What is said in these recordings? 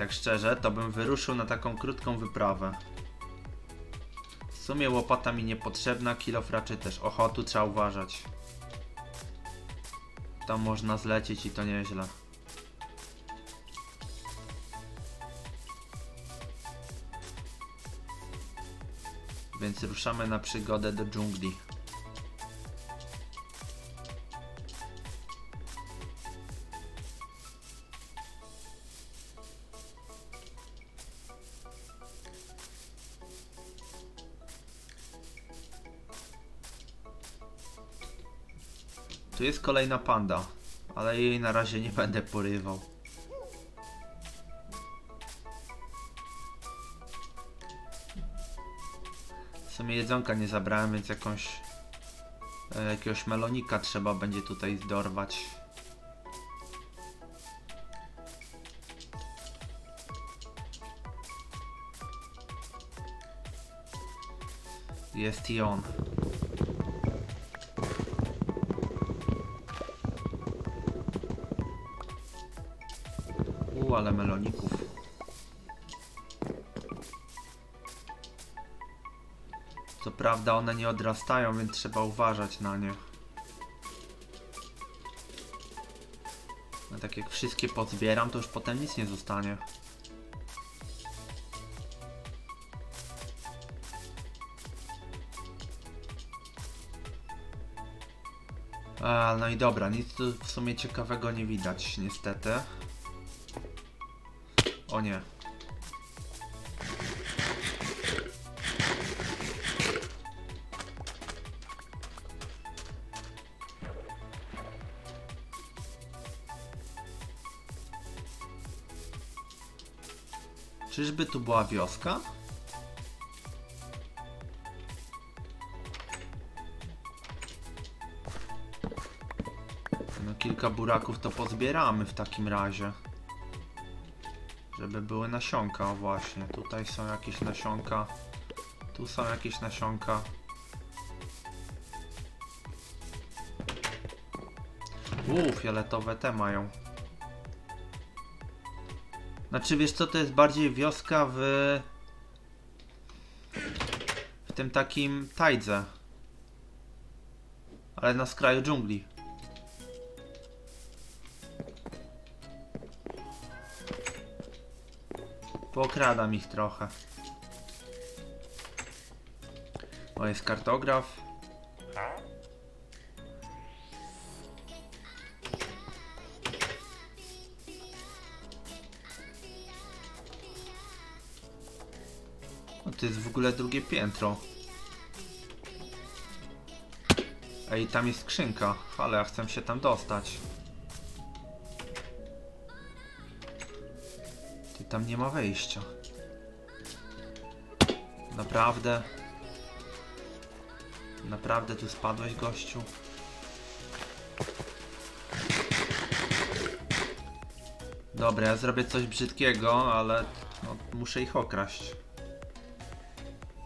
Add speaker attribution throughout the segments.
Speaker 1: tak szczerze, to bym wyruszył na taką krótką wyprawę. W sumie łopata mi niepotrzebna, kilof raczej też. Oho, tu trzeba uważać. Tam można zlecieć i to nieźle. Więc ruszamy na przygodę do dżungli. Tu jest kolejna panda, ale jej na razie nie będę porywał. W sumie jedzonka nie zabrałem, więc jakąś e, jakiegoś melonika trzeba będzie tutaj zdorwać. Jest i on. Ale meloników. Co prawda one nie odrastają, więc trzeba uważać na nie. No tak jak wszystkie pozbieram, to już potem nic nie zostanie. A, no i dobra, nic tu w sumie ciekawego nie widać, niestety. O nie. Czyżby tu była wioska? No kilka buraków to pozbieramy w takim razie. Żeby były nasionka, o właśnie. Tutaj są jakieś nasionka. Tu są jakieś nasionka. Uuu, fioletowe te mają. Znaczy wiesz co, to jest bardziej wioska w... W tym takim tajdze. Ale na skraju dżungli. Pokradam ich trochę. O, jest kartograf. O, to jest w ogóle drugie piętro. Ej, tam jest skrzynka, ale ja chcę się tam dostać. Tam nie ma wejścia. Naprawdę? Naprawdę tu spadłeś, gościu? Dobra, ja zrobię coś brzydkiego, ale no, muszę ich okraść.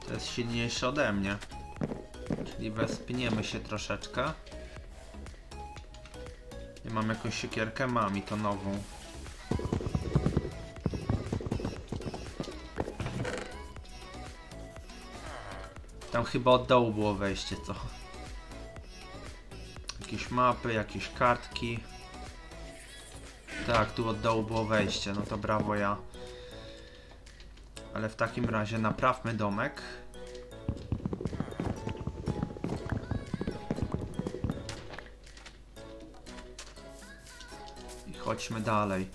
Speaker 1: To jest silniejsze ode mnie. Czyli wespniemy się troszeczkę. I mam jakąś siekierkę? Mam i to nową. Tam chyba od dołu było wejście, co? Jakieś mapy, jakieś kartki. Tak, tu od dołu było wejście, no to brawo ja. Ale w takim razie naprawmy domek. I chodźmy dalej.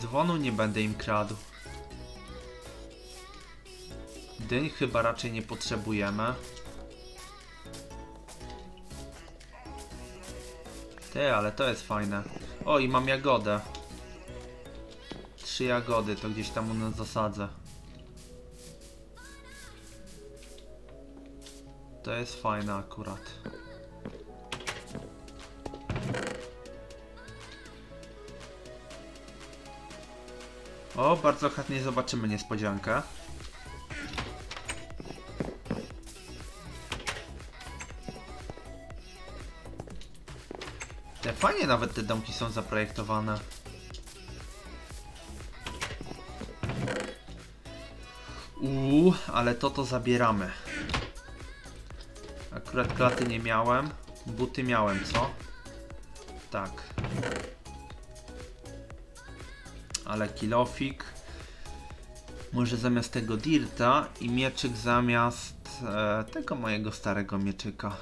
Speaker 1: Dzwonu nie będę im kradł. Dyń chyba raczej nie potrzebujemy. Ty, ale to jest fajne. O, i mam jagodę. Trzy jagody, to gdzieś tam u nas zasadzę. To jest fajne akurat. O, bardzo chętnie zobaczymy niespodziankę. Fajnie nawet te domki są zaprojektowane. Uuu, ale to to zabieramy. Akurat klaty nie miałem. Buty miałem, co? Tak. Ale kilofik. Może zamiast tego dirta i mieczyk zamiast e, tego mojego starego mieczyka.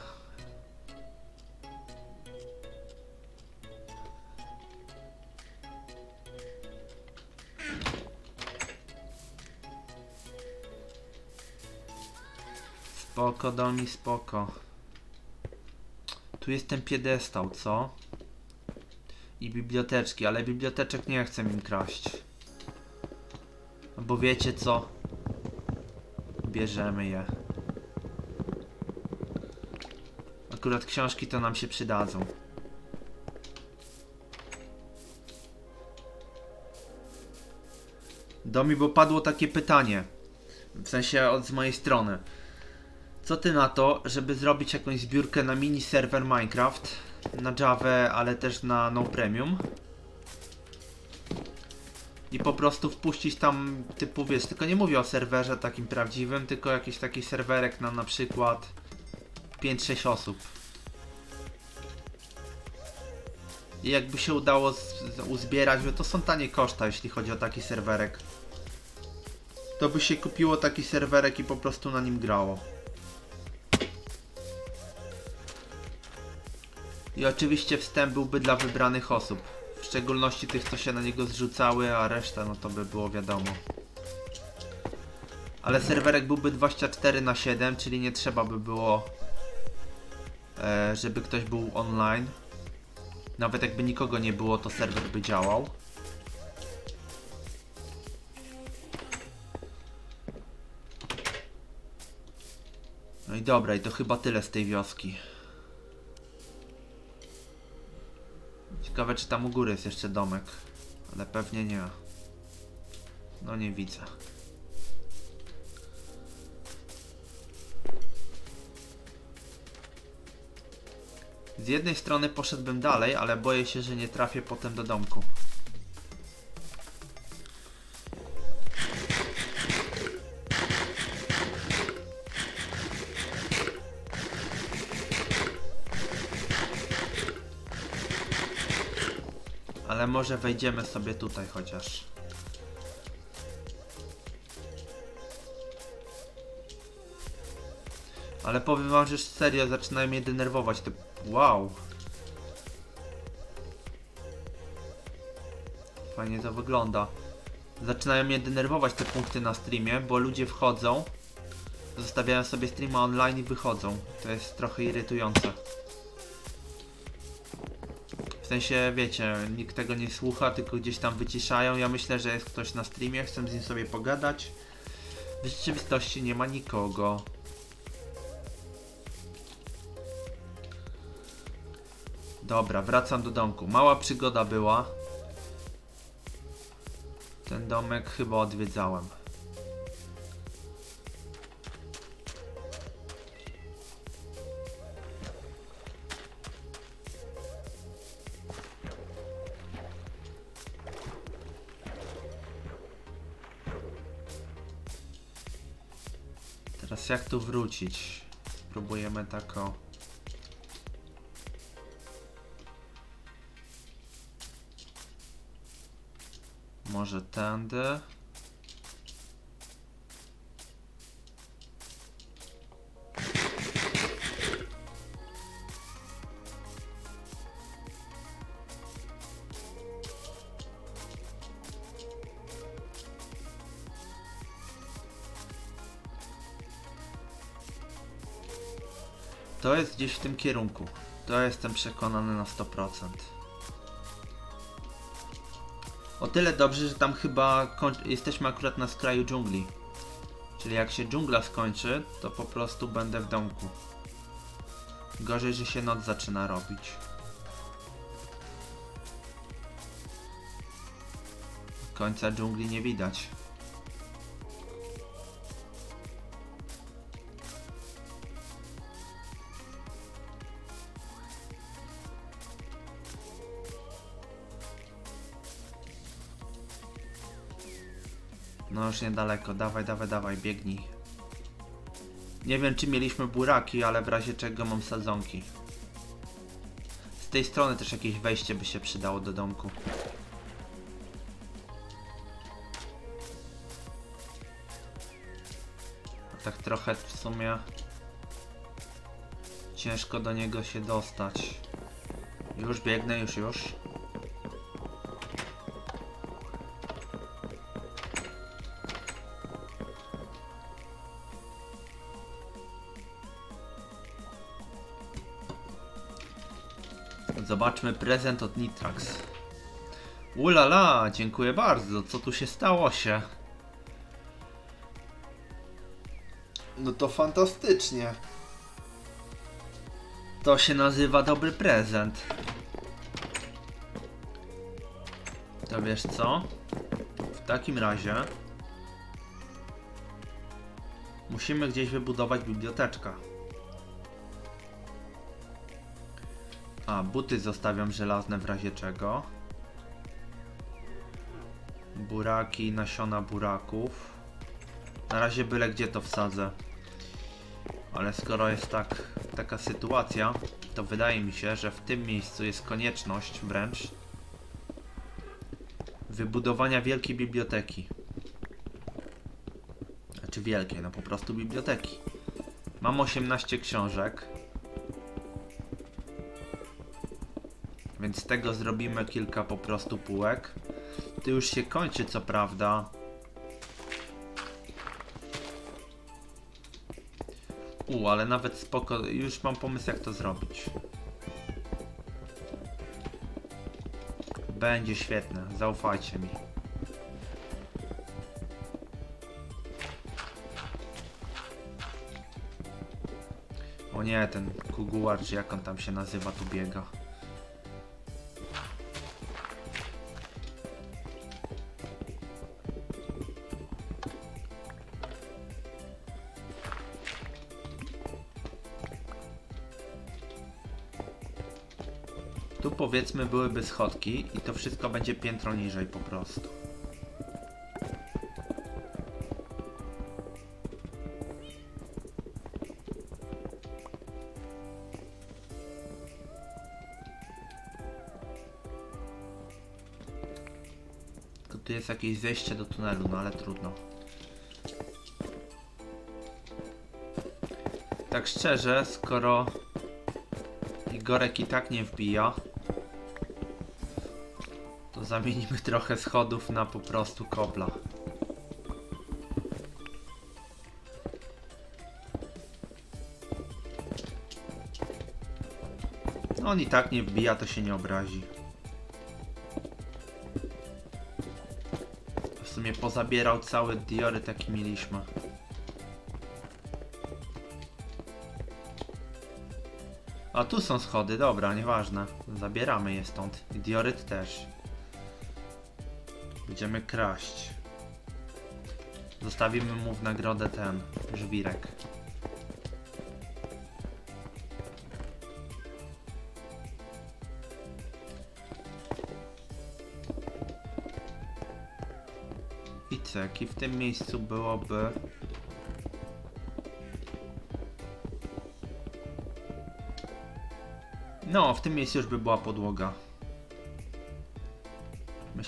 Speaker 1: Spoko, Domi, spoko. Tu jest ten piedestał, co? I biblioteczki, ale biblioteczek nie chcę im kraść. No Bo wiecie co? Bierzemy je. Akurat książki to nam się przydadzą. Domi, bo padło takie pytanie. W sensie od z mojej strony. Co ty na to, żeby zrobić jakąś zbiórkę na mini serwer Minecraft na Java, ale też na No Premium? I po prostu wpuścić tam typu, wiesz, tylko nie mówię o serwerze takim prawdziwym, tylko jakiś taki serwerek na na przykład 5-6 osób. I jakby się udało uzbierać, bo to są tanie koszta, jeśli chodzi o taki serwerek. To by się kupiło taki serwerek i po prostu na nim grało. I oczywiście wstęp byłby dla wybranych osób. W szczególności tych, co się na niego zrzucały, a reszta, no to by było wiadomo. Ale serwerek byłby 24 na 7, czyli nie trzeba by było, e, żeby ktoś był online. Nawet jakby nikogo nie było, to serwer by działał. No i dobra, i to chyba tyle z tej wioski. Ciekawe, czy tam u góry jest jeszcze domek. Ale pewnie nie. No nie widzę. Z jednej strony poszedłbym dalej, ale boję się, że nie trafię potem do domku. Może wejdziemy sobie tutaj chociaż. Ale powiem wam, że serio zaczynają mnie denerwować te... Wow. Fajnie to wygląda. Zaczynają mnie denerwować te punkty na streamie, bo ludzie wchodzą, zostawiają sobie streama online i wychodzą. To jest trochę irytujące. W sensie, wiecie, nikt tego nie słucha, tylko gdzieś tam wyciszają. Ja myślę, że jest ktoś na streamie, chcę z nim sobie pogadać. W rzeczywistości nie ma nikogo. Dobra, wracam do domku. Mała przygoda była. Ten domek chyba odwiedzałem. Teraz jak tu wrócić? Spróbujemy tak o... Może tędy? To jest gdzieś w tym kierunku. To jestem przekonany na 100%. O tyle dobrze, że tam chyba jesteśmy akurat na skraju dżungli. Czyli jak się dżungla skończy, to po prostu będę w domku. Gorzej, że się noc zaczyna robić. Końca dżungli nie widać. No już niedaleko, dawaj, dawaj, dawaj, biegnij. Nie wiem czy mieliśmy buraki, ale w razie czego mam sadzonki. Z tej strony też jakieś wejście by się przydało do domku. A tak trochę w sumie ciężko do niego się dostać. Już biegnę, już, już. Zobaczmy prezent od Nitrax. Ulala, dziękuję bardzo. Co tu się stało się? No to fantastycznie. To się nazywa dobry prezent. To wiesz co? W takim razie musimy gdzieś wybudować biblioteczkę. A, buty zostawiam żelazne w razie czego. Buraki, nasiona buraków. Na razie byle gdzie to wsadzę. Ale skoro jest tak, taka sytuacja, to wydaje mi się, że w tym miejscu jest konieczność wręcz wybudowania wielkiej biblioteki. Znaczy wielkiej, no po prostu biblioteki. Mam 18 książek. Więc z tego zrobimy kilka po prostu półek. To już się kończy co prawda. U, ale nawet spoko, już mam pomysł jak to zrobić. Będzie świetne, zaufajcie mi. O nie, ten kuguar, czy jak on tam się nazywa, tu biega. Tu powiedzmy byłyby schodki i to wszystko będzie piętro niżej po prostu. Tylko tu jest jakieś zejście do tunelu, no ale trudno. Tak szczerze, skoro Igorek i tak nie wbija. Zamienimy trochę schodów na po prostu kobla. No on i tak nie wbija, to się nie obrazi. W sumie pozabierał cały dioryt jaki mieliśmy. A tu są schody, dobra, nieważne. Zabieramy je stąd. Dioryt też. Będziemy kraść. Zostawimy mu w nagrodę ten żwirek. I cyk, i w tym miejscu byłoby No, w tym miejscu już by była podłoga.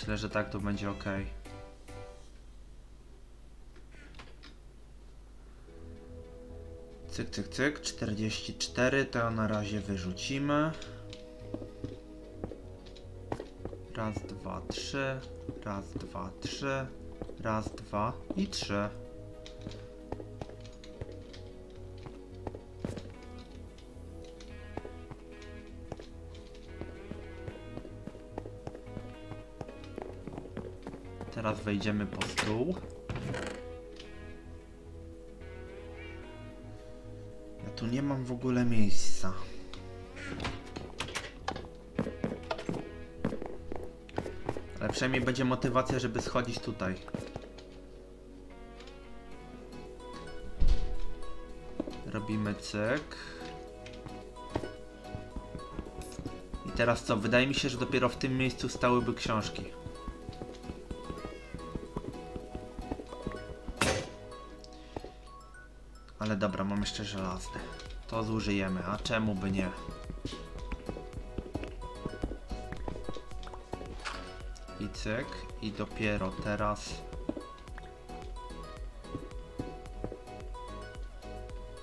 Speaker 1: Myślę, że tak to będzie ok. Cyk, cyk, cyk. 44 to na razie wyrzucimy. Raz, dwa, trzy. Raz, dwa, trzy. Raz, dwa i trzy. Teraz wejdziemy po stół. Ja tu nie mam w ogóle miejsca. Ale przynajmniej będzie motywacja, żeby schodzić tutaj. Robimy cyk. I teraz co? Wydaje mi się, że dopiero w tym miejscu stałyby książki. Jeszcze żelazny. To zużyjemy, a czemu by nie? I cyk, i dopiero teraz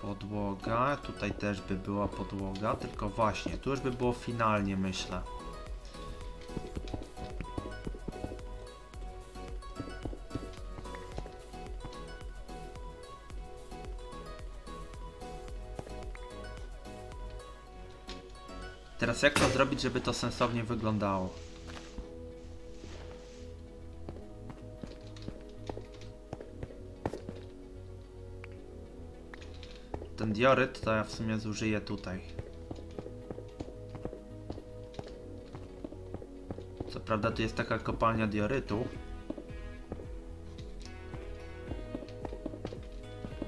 Speaker 1: podłoga. Tutaj też by była podłoga, tylko właśnie, tu już by było finalnie, myślę. Jak to zrobić, żeby to sensownie wyglądało? Ten dioryt to ja w sumie zużyję tutaj. Co prawda tu jest taka kopalnia diorytu.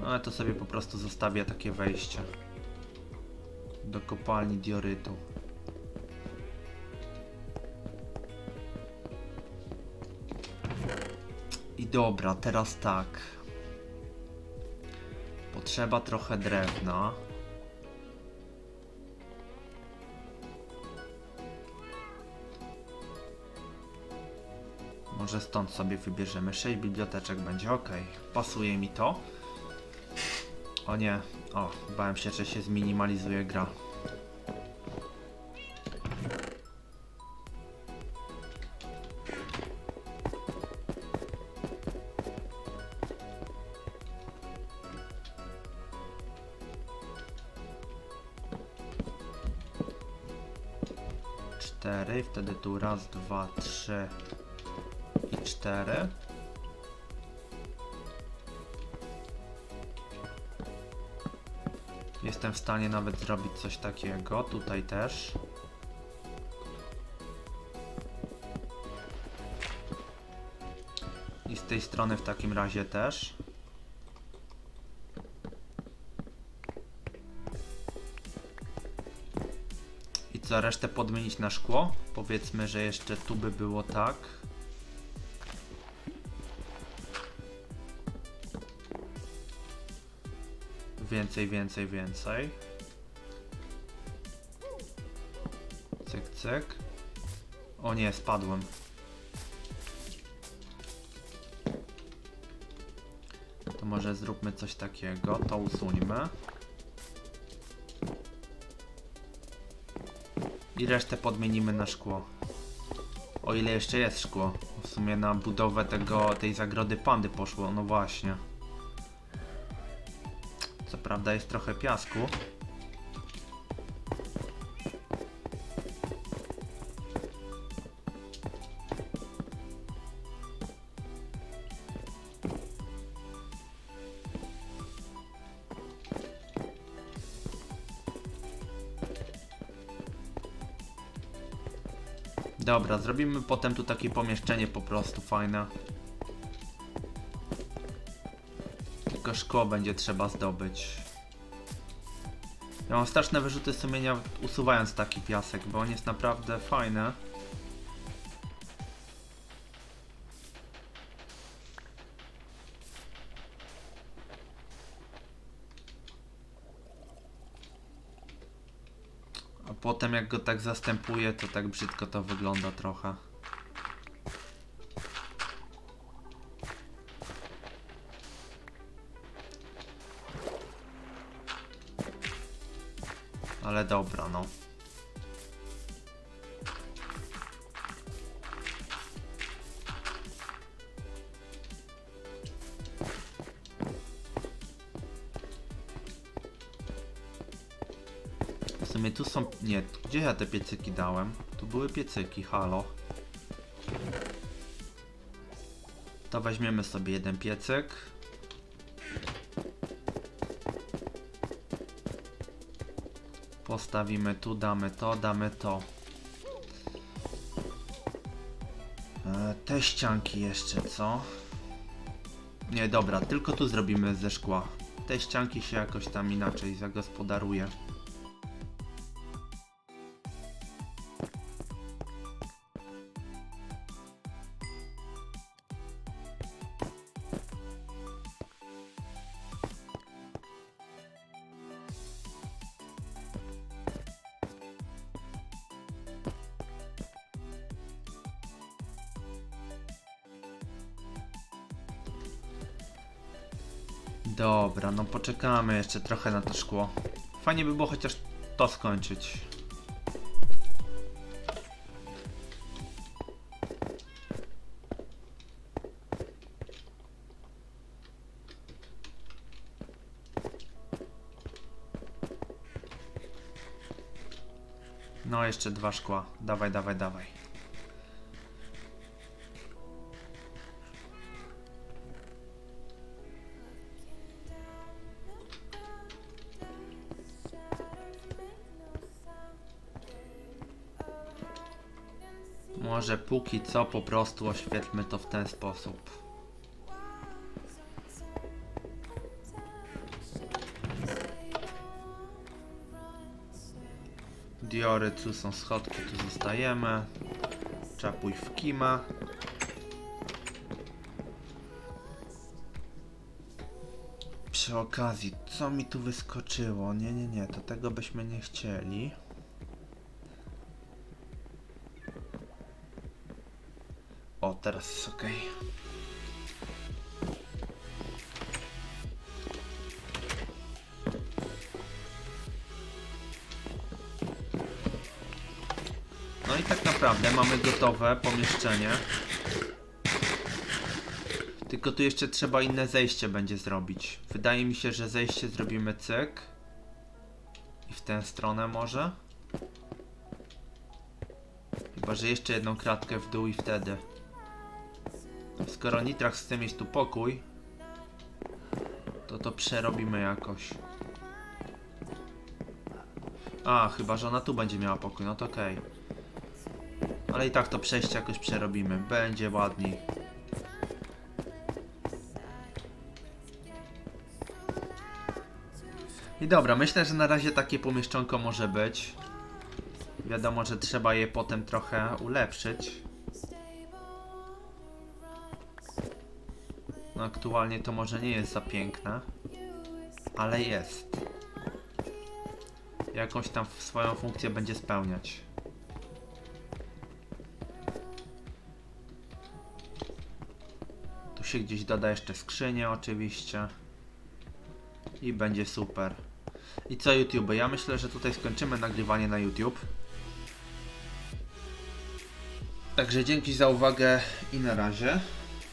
Speaker 1: Ale to sobie po prostu zostawię takie wejście. Do kopalni diorytu. Dobra, teraz tak. Potrzeba trochę drewna. Może stąd sobie wybierzemy 6 biblioteczek, będzie ok. Pasuje mi to. O nie, o, bałem się, że się zminimalizuje gra. Tu raz, dwa, trzy i cztery. Jestem w stanie nawet zrobić coś takiego, tutaj też. I z tej strony w takim razie też. Co, resztę podmienić na szkło? Powiedzmy, że jeszcze tu by było tak. Więcej, więcej, więcej. Cyk, cyk. O nie, spadłem. To może zróbmy coś takiego. To usuńmy. I resztę podmienimy na szkło. O ile jeszcze jest szkło. W sumie na budowę tego, tej zagrody pandy poszło, no właśnie. Co prawda jest trochę piasku. Dobra, zrobimy potem tu takie pomieszczenie po prostu fajne. Tylko szkło będzie trzeba zdobyć. Ja mam straszne wyrzuty sumienia usuwając taki piasek, bo on jest naprawdę fajny. Potem jak go tak zastępuję, to tak brzydko to wygląda trochę. Ale dobra, no. Tu są... Nie, gdzie ja te piecyki dałem? Tu były piecyki, halo. To weźmiemy sobie jeden piecyk. Postawimy tu, damy to, damy to. E, te ścianki jeszcze, co? Nie, dobra, tylko tu zrobimy ze szkła. Te ścianki się jakoś tam inaczej zagospodaruje. Dobra, no poczekamy jeszcze trochę na to szkło. Fajnie by było chociaż to skończyć. No, jeszcze dwa szkła. Dawaj, dawaj, dawaj. Może póki co po prostu oświetlmy to w ten sposób. Diory, tu są schodki, tu zostajemy. Czapuj w kima. Przy okazji, co mi tu wyskoczyło? Nie, nie, nie, to tego byśmy nie chcieli. Teraz jest ok. No i tak naprawdę mamy gotowe pomieszczenie. Tylko tu jeszcze trzeba inne zejście będzie zrobić. Wydaje mi się, że zejście zrobimy cyk. I w tę stronę może. Chyba, że jeszcze jedną kratkę w dół i wtedy. Skoro Nitrax chce mieć tu pokój, to to przerobimy jakoś. A, chyba, że ona tu będzie miała pokój, no to okej. Ale i tak to przejście jakoś przerobimy. Będzie ładniej. I dobra, myślę, że na razie takie pomieszczonko może być. Wiadomo, że trzeba je potem trochę ulepszyć. No aktualnie to może nie jest za piękne, ale jest. Jakąś tam swoją funkcję będzie spełniać. Tu się gdzieś doda jeszcze skrzynię oczywiście. I będzie super. I co YouTube? Ja myślę, że tutaj skończymy nagrywanie na YouTube. Także dzięki za uwagę i na razie.